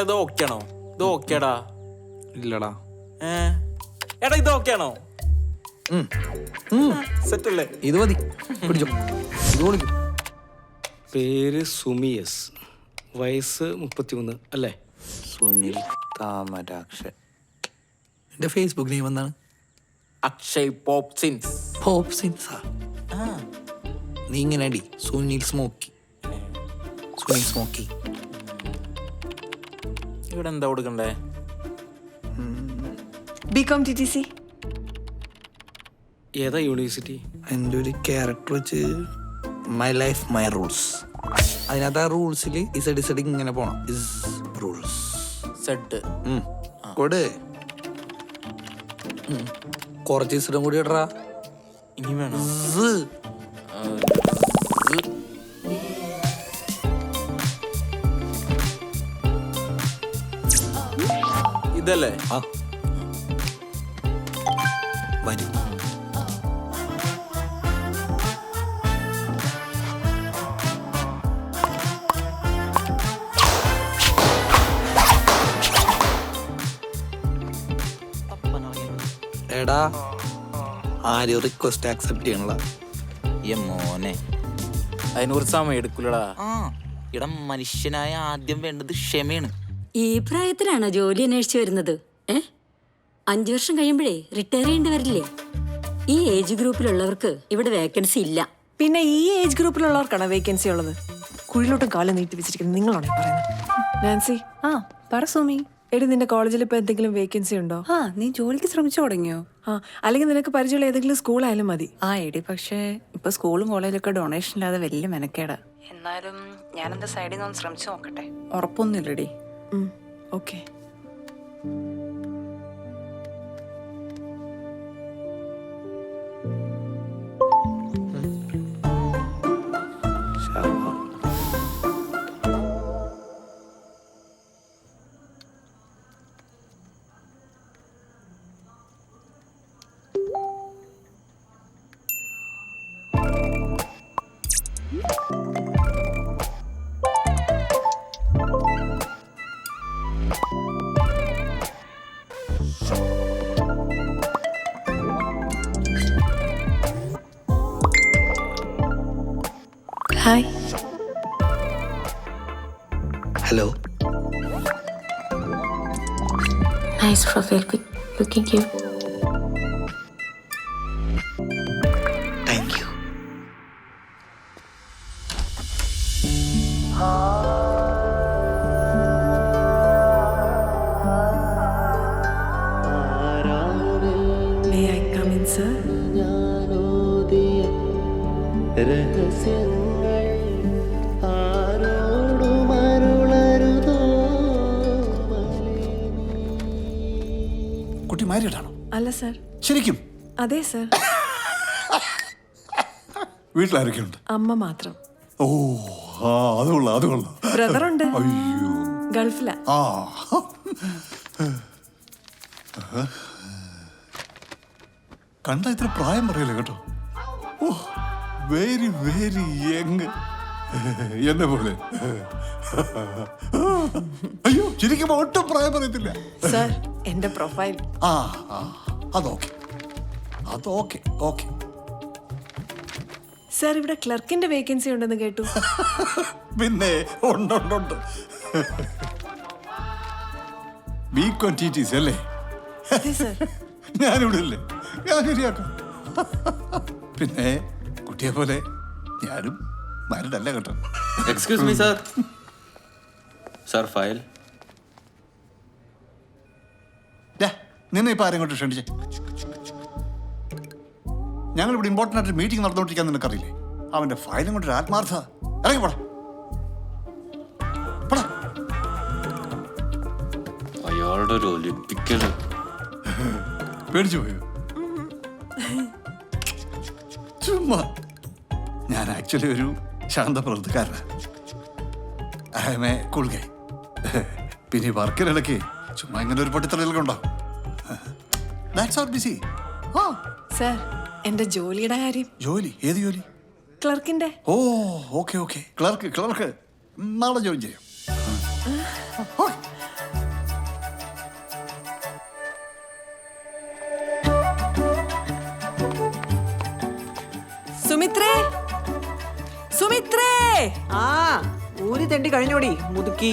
എടാ ഇത് ഓക്കെ ആണോ? ഇത് ഓക്കേടാ ഇല്ലടാ. ഏ? എടാ ഇത് ഓക്കെ ആണോ? സെറ്റ് അല്ലേ? ഇത് മതി. പിടിച്ചോ. ഇത് പേര് സുമിയസ്. വയസ്സ് മുപ്പത്തിമൂന്ന് അല്ലേ? സുനിൽ താമരാക്ഷൻ എന്റെ ഫേസ്ബുക്ക് നെയിം എന്താണ്? അക്ഷയ് പോപ്സിൻസ്. പോപ്പ് സിൻസാ നീ ഇങ്ങനെ അടി. സുനിൽ സ്മോക്കി. സുനിൽ സ്മോക്കി. ഇവിടെ എന്താ കൊടുക്കണ്ടേ B Com T T C ഏതാ യൂണിവേഴ്സിറ്റി എന്റെ ഒരു ക്യാരക്ടർ വെച്ച് മൈ ലൈഫ് മൈ റൂൾസ് അതിനകത്ത് ആ റൂൾസിൽ ഇസഡ് ഇസഡ് ഇങ്ങനെ പോണം. ഇസ് റൂൾസ് സെഡ് കൊട്. കുറച്ച് ഇസഡും കൂടി ഇടറാ. ഇനി വേണം? ഇതല്ലേ? വരും. എടാ ആരും റിക്വസ്റ്റ് ആക്സെപ്റ്റ് ചെയ്യണല്ല ഈ മോനെ. അതിനുറിച്ച് സമയം എടുക്കൂലടാ. ഇടം മനുഷ്യനായ ആദ്യം വേണ്ടത് ക്ഷമയാണ്. ഈ പ്രായത്തിലാണോ ജോലി അന്വേഷിച്ചു വരുന്നത്? ഏ? അഞ്ചു വർഷം കഴിയുമ്പോഴേ റിട്ടയർ ചെയ്യേണ്ടി വരില്ലേ? ഈ ഏജ് ഗ്രൂപ്പിലുള്ളവർക്ക് ഇവിടെ വേക്കൻസി ഇല്ല. പിന്നെ ഈ ഏജ് ഗ്രൂപ്പിലുള്ളവർക്കാണ് വേക്കൻസി ഉള്ളത്? കുഴിലോട്ടും കാലം നീട്ടി വെച്ചിരിക്കുന്നത് നിങ്ങളാണ് ഈ പറയുന്നത്? നാൻസി. ആ പറ സോമി. എടി നിന്റെ കോളേജിൽ ഇപ്പൊ എന്തെങ്കിലും വേക്കൻസി ഉണ്ടോ? ആ നീ ജോലിക്ക് ശ്രമിച്ചു തുടങ്ങിയോ? ആ അല്ലെങ്കിൽ നിനക്ക് പരിചയമുള്ള ഏതെങ്കിലും സ്കൂളായാലും മതി. ആ എടി പക്ഷേ ഇപ്പൊ സ്കൂളും കോളേജിലൊക്കെ ഡൊണേഷൻ ഇല്ലാതെ വലിയ മെനക്കേടാ. എന്നാലും ഞാൻ എന്റെ സൈഡിൽ നിന്ന് ഒന്ന് ശ്രമിച്ചു നോക്കട്ടെ? ഉറപ്പൊന്നുമില്ലടി. Okay hi hello Nice profile pic. Looking cute. Thank you may I come in sir കുട്ടി മാരിയിട്ടാണോ അല്ല സർ. ശരിക്കും? അതെ സർ. വീട്ടിലാരൊക്കെയുണ്ട്? അമ്മ മാത്രം. ഓ ആ അത് കൊള്ളാം അത് കൊള്ളാം. ബ്രദറുണ്ട്. അയ്യോ. ഗൾഫിലാ. ആ. കണ്ട ഇത്ര പ്രായം പറയല്ലേ കേട്ടോ? ഓ വെരി വെരി യങ് എന്നെ പോലെ. അയ്യോ ശരിക്കും ഒട്ടും പ്രായം പറയത്തില്ല. സർ എന്റെ പ്രൊഫൈൽ ആ ആ അതോക്കെ. അതോക്കെ ഓക്കെ. സർ ഇവിടെ ക്ലർക്കിന്റെ വേക്കൻസി ഉണ്ടെന്ന് കേട്ടു. പിന്നെ ഉണ്ടുണ്ടുണ്ട് ഉണ്ട് ഉണ്ട്. ബി ക്വാണ്ടിറ്റീസ് അല്ലേ? അതെ സർ ഞാനിവിടെ ഇല്ലേ ഞാൻ ശരിയാക്കാം. പിന്നെ കുട്ടിയെ പോലെ ഞാനും മരുന്നല്ല കേട്ടോ. Excuse me sir sir file. നിന്ന് ഇപ്പൊ ആരെയും കൊണ്ട് ക്ഷണിച്ചേ? ഞങ്ങൾ ഇവിടെ ഇമ്പോർട്ടന്റ് ആയിട്ട് മീറ്റിംഗ് നടന്നുകൊണ്ടിരിക്കാൻ നിനക്കറിയില്ലേ? അവന്റെ ഫയലും കൊണ്ട് ഒരു ആത്മാർത്ഥ. ഇറങ്ങി പോടാ. അയാളുടെ ഒരു ഒലിമ്പിക്കൽ പേടിച്ചു പോയോ? ചുമ്മാ. ഞാൻ ആക്ച്വലി ഒരു ശാന്ത പ്രവൃത്തിക്കാരനാണ് I'm a cool guy പിന്നെ ഈ വർക്കിനിടയ്ക്ക് ചുമ്മാ ഇങ്ങനെ ഒരു പട്ടി ഉണ്ടാവും that's R busy oh sir എന്റെ ജോലിയുടെ കാര്യം. ജോലി? ഏത് ജോലി? ക്ലർക്കിന്റെ oh okay okay. Clerk clerk നാളെ ജോയിൻ ചെയ്യാം. സുമിത്രേ സുമിത്രേ. ആ ഊരി തെണ്ടി കഴിഞ്ഞോടി മുതുക്കി.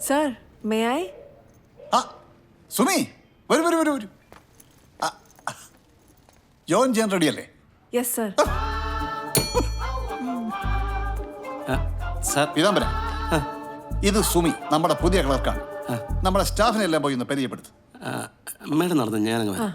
സർ മേ ഐ ആ സുമി വരൂ വരൂ വരൂ വരൂ. ആ, ആ. ജോയിൻ ചെയ്യാൻ റെഡിയല്ലേ യെസ് സാർ. സാർ പീതാംബര ഇത് സുമി നമ്മുടെ പുതിയ ക്ലർക്കാണ്. നമ്മുടെ സ്റ്റാഫിനെ എല്ലാം പോയി ഒന്ന് പരിചയപ്പെടുത്തു. മേഡം നടന്നു ഞാനങ്ങ് വരാം.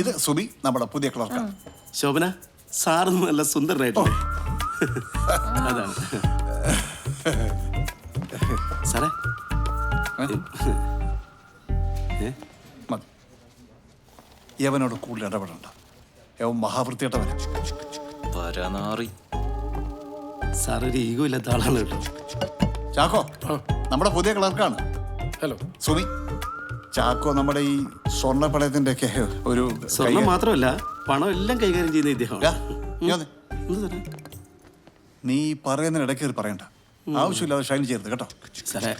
ഇത് സുബി നമ്മുടെ പുതിയ ക്ലർക്കാണ് ശോഭന സാറ് നല്ല സുന്ദരനായിട്ടുണ്ട് അതാണ്. സാറേ? മതി. യവനോട് കൂടുതൽ ഇടപെടണ്ട. യവൻ മഹാവൃത്തിയിട്ടവൻ പരനാറി സാറൊരു ഈഗോ ഇല്ലാത്ത ആളാണ് കേട്ടോ. ചാക്കോ നമ്മുടെ പുതിയ ക്ലർക്കാണ്. ഹലോ. സുമി ചാക്കോ നമ്മുടെ ഈ സ്വർണ പണയത്തിന്റെ ഒക്കെ ഒരു സ്വർണം മാത്രമല്ല പണം എല്ലാം കൈകാര്യം ചെയ്യുന്ന ഇദ്ദേഹം നീ പറയുന്നതിന് ഇടയ്ക്ക് പറയണ്ട. ആവശ്യമില്ലാതെ ഷൈനി ചേർത്ത് കേട്ടോ.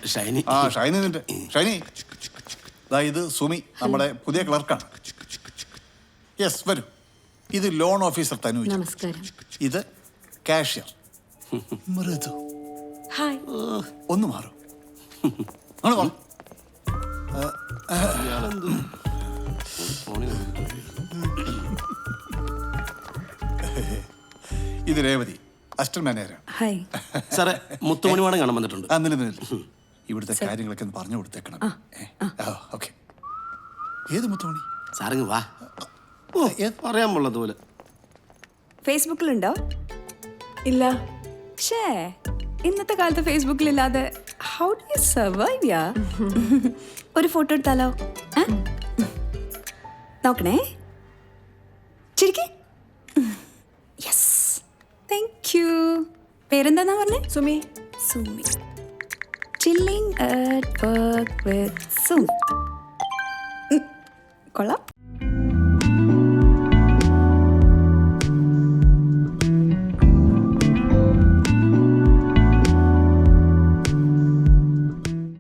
ഷൈനി. ആ ഷൈനി നിന്റെ ഷൈനി. ഇത് സുമി നമ്മുടെ പുതിയ ക്ലർക്കാണ്. യെസ് വരും. ഇത് ലോൺ ഓഫീസർ തനു നമസ്കാരം. ഇത് കാഷ്യർ. മൃദു. ഒന്ന് മാറും. ഇത് രേവതി അസ്റ്റർ മാനേജറാണ്. ഹായ്. സാറേ മുത്തുമണിവാടം കാണാൻ വന്നിട്ടുണ്ട്. ആ നില നില. ഇവിടുത്തെ കാര്യങ്ങളൊക്കെ ഒന്ന് പറഞ്ഞു കൊടുത്തേക്കണം. ഓക്കെ. ഏത് മുത്തുമണി? സാറിങ് വാ. ഓ പറയാൻ പോള്ളത് പോലെ ഫേസ്ബുക്കിലുണ്ടോ? ഇല്ല. ഷേ ഇന്നത്തെ കാലത്ത് ഫേസ്ബുക്കിലില്ലാതെ ഹൗ ഡു യു സർവൈവ് യാ ഒരു ഫോട്ടോ എടുത്താലോ? നോക്കണേ. ശരിക്കും യെസ് താങ്ക് യു പേരെന്താന്നാ പറഞ്ഞേ? Sumi. Sumi. Chilling at work with Sumi കൊള്ളാം.